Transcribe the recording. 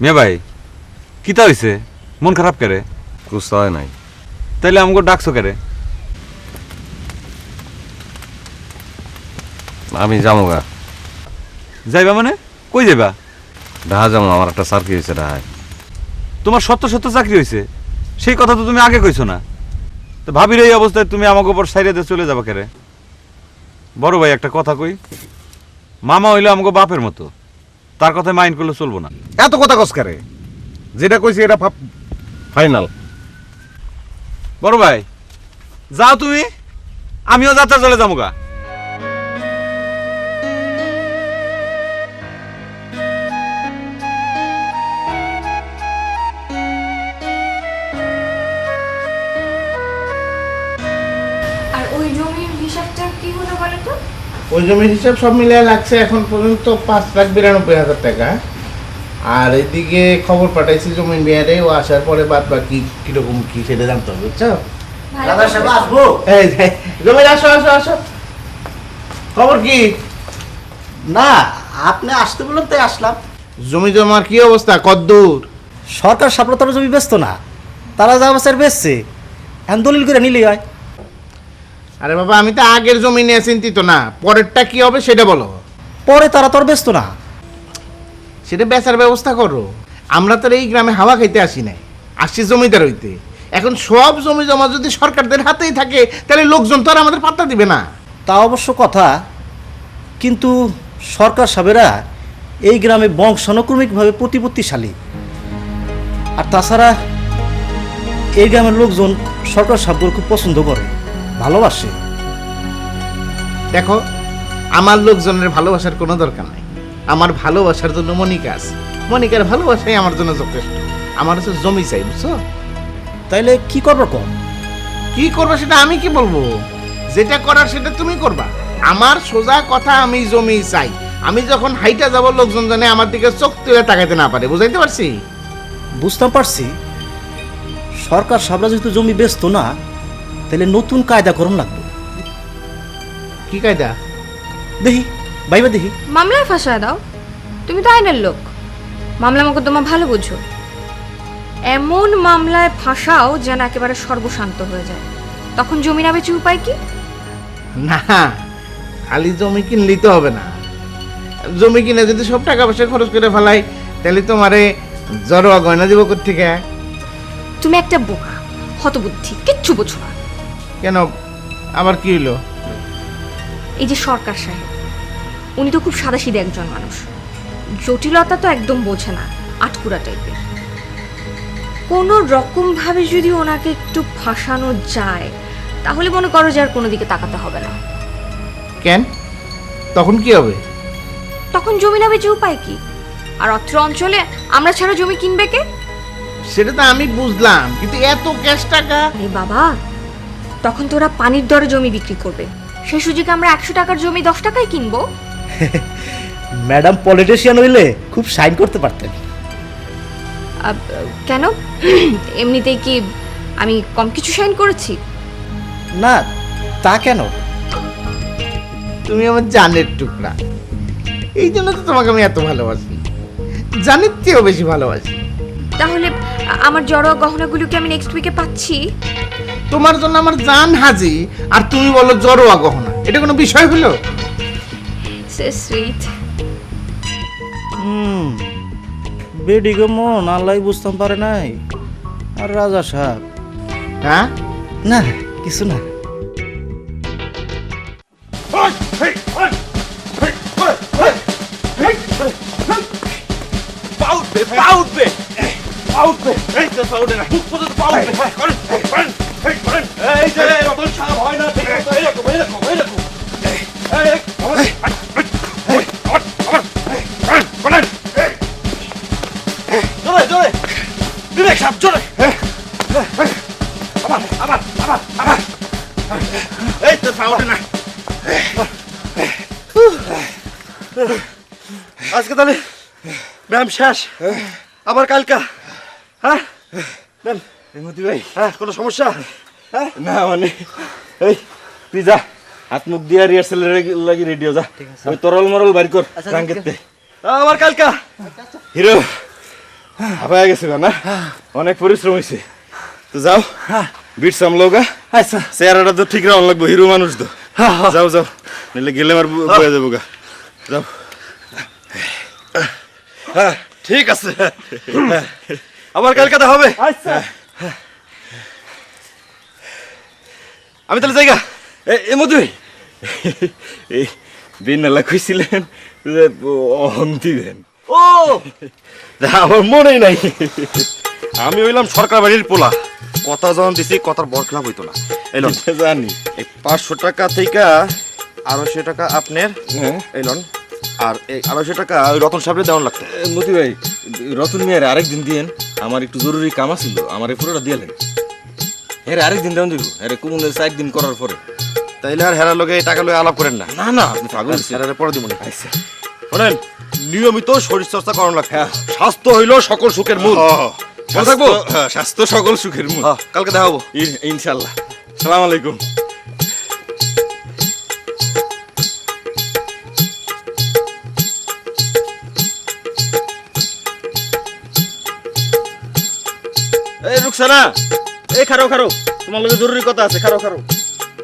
মিয়া ভাই কিতা হইছে? মন খারাপ করে? কুস্তা নাই। তাইলে আমাকে ডাকছো কেরে? আমি যাব গা। যাইবা মানে? কই যাইবা? ঢাহা যাব আমার একটা সার্কি হয়েছে ঢাহায় তোমার সত্য সত্য চাকরি হয়েছে সেই কথা তো তুমি আগে কইছো না। তো ভাবির এই অবস্থায় তুমি আমাকে উপর সাইডে দিয়ে চলে যাবা কেরে? বড় ভাই একটা কথা কই? মামা হইল আমাকে বাপের মতো। তার কথায় মাইন্ড করলে চলবো না। এত কথা কসকারে যেটা কইছি এটা ফাইনাল। বড় ভাই যাও তুমি আমিও যাত্রা চলে যাব গা। আর ওই জমির হিসাবটা কি হলো বলো তো? ওই জমির হিসাব সব মিলিয়ে লাগছে এখন পর্যন্ত পাঁচ লাখ বিরানব্বই হাজার টাকা। আর এদিকে খবর পাঠাইছি জমিন বিহারে ও আসার পরে বাদ বাকি কীরকম কি সেটা জানতে হবে বুঝছ? জমির আসো আসো আসো। খবর কি? না আপনি আসতে বললেন তাই আসলাম। জমি জমার কি অবস্থা? কদ্দূর। সরকার সাপ্রতার জমি ব্যস্ত না তারা যা অবস্থায় বেচছে এখন দলিল করে নিলেই হয়। আরে বাবা আমি তো আগের জমি নিয়ে চিন্তিত না। পরেরটা কি হবে সেটা বলো। পরে তারা তোর ব্যস্ত না। সেটা বেচার ব্যবস্থা করো। আমরা তো এই গ্রামে হাওয়া খাইতে আসি নাই। আসছি জমিদার হইতে। এখন সব জমি জমা যদি সরকারদের হাতেই থাকে তাহলে লোকজন তো আর আমাদের পাত্তা দিবে না। তা অবশ্য কথা কিন্তু সরকার সাবেরা এই গ্রামে বংশানুক্রমিকভাবে প্রতিপত্তিশালী। আর তাছাড়া এই গ্রামের লোকজন সরকার সাবগুলো খুব পছন্দ করে ভালোবাসে। দেখো আমার লোকজনের ভালোবাসার কোনো দরকার নাই। আমার ভালোবাসার জন্য মনিকা আছে। মনিকার ভালোবাসাই আমার জন্য যথেষ্ট। আমার হচ্ছে জমি চাই বুঝছ? তাইলে কি করব কম কি করবে সেটা আমি কি বলব? যেটা করার সেটা তুমি করবা। আমার সোজা কথা আমি জমি চাই। আমি যখন হাইটা যাব লোকজন জানে আমার দিকে চোখ তুলে তাকাইতে না পারে। বুঝাইতে পারছি? বুঝতে পারছি। সরকার সাবরা যেহেতু জমি ব্যস্ত না তাহলে নতুন কায়দা করম লাগবে। কি কায়দা? দেখি বাইবা দেখি মামলায় ফাঁসা দাও। তুমি তো আইনের লোক। মামলা মোকদ্দমা ভালো বুঝো। এমন মামলায় ফাঁসাও যেন একেবারে সর্বশান্ত হয়ে যায়। তখন জমি না বেচে উপায় কি? না খালি জমি কিনলেই তো হবে না। জমি কিনে যদি সব টাকা পয়সা খরচ করে ফেলাই তাহলে তোমারে জরোয়া গয়না দিব থেকে তুমি একটা বোকা হতবুদ্ধি কিচ্ছু বোঝো না। কেন? আবার কি হইল? এই যে সরকার সাহেব উনি তো খুব সাদাসিধে একজন মানুষ। জটিলতা তো একদম বোঝে না আটকুরা টাইপের। কোনো রকম ভাবে যদি ওনাকে একটু ফাঁসানো যায় তাহলে মনে করো যে আর কোনো দিকে তাকাতে হবে না। কেন? তখন কি হবে? তখন জমি না বেচে উপায় কি? আর অত্র অঞ্চলে আমরা ছাড়া জমি কিনবে কে? সেটা তো আমি বুঝলাম কিন্তু এত ক্যাশ টাকা? বাবা তখন তো ওরা পানির দরে জমি বিক্রি করবে। সেই সুযোগে আমরা একশো টাকার জমি দশ টাকায় কিনবো? ম্যাডাম পলিটিশিয়ান হইলে খুব সাইন করতে পারতেন। আব, কেন? এমনিতেই কি আমি কম কিছু সাইন করেছি? না তা কেন? তুমি আমার জানের টুকরা। এই জন্য তো তোমাকে আমি এত ভালোবাসি। জানের চেয়েও বেশি ভালোবাসি। তাহলে আ- আমার জড়োয়া গহনাগুলোকে আমি নেক্সট উইকে পাচ্ছি? তোমার জন্য আমার জান হাজি আর তুমি বলো জরোয়া গহনা। এটা কোনো বিষয় হলো? সে সুইট হুম বেডি গো মন আল্লাহ বুঝতাম পারে নাই। আর রাজা সাহেব? হ্যাঁ? না কিছু না। আজকে তাহলে ম্যাম শেষ? আবার কালকা? হ্যাঁ? ম্যাম মতি ভাই। হ্যাঁ কোনো সমস্যা? হ্যাঁ? না মানে এই তুই যা হাত মুখ দিয়া রিহার্সেল লাগি রেডিও যা। ওই তরল মরল বাড়ি কর রাঙ্গেতে আবার কালকা? হিরো হাঁপায় গেছে না? অনেক পরিশ্রম হয়েছে তো যাও বিট সামলোগা আচ্ছা। চেহারাটা তো ঠিক রাখুন লাগবো হিরো মানুষ তো। যাও যাও নিলে গেলে আমার বয়ে যাব গা। যাও। হ্যাঁ ঠিক আছে। আবার কালকে দেখা হবে। আচ্ছা। আমি তাহলে জায়গা এ মধু। এই বিনালা কইছিলেন যে অহন্তি দেন। ও! আমার মনেই নাই। আমি হইলাম সরকার বাড়ির পোলা। কথা যখন দিছি কথার বরখলাপ হইতো না। এলন জানি। এই পাঁচশো টাকা থেকে আড়াইশো টাকা আপনার হ্যাঁ। এলন আর এই আড়াইশো টাকা রতন সাহেবের দেওয়ান লাগতো। মতি ভাই রতন মিয়ার আরেকদিন দিয়েন। আমার একটু জরুরি কাম আছিল আমার এই পুরোটা দিয়ালেন হ্যাঁ আরেকদিন দেওয়ান দিব হ্যাঁ কুমুনের চার দিন করার পরে। তাইলে আর হেরার লগে টাকা লগে আলাপ করেন না। না না আপনি পাগল হেরারে পরে দিব আচ্ছা। শোনেন নিয়মিত শরীর চর্চা করানো লাগবে। স্বাস্থ্য হইল সকল সুখের মূল। থাকব? স্বাস্থ্য- হ্যাঁ, সকল সুখের মূল। হ্যাঁ, কালকে দেখা হব। ইনশাল্লাহ। সালাম আলাইকুম। এই রুকসানা এই খারো খারো। তোমার লগে জরুরি কথা আছে খারো খারো।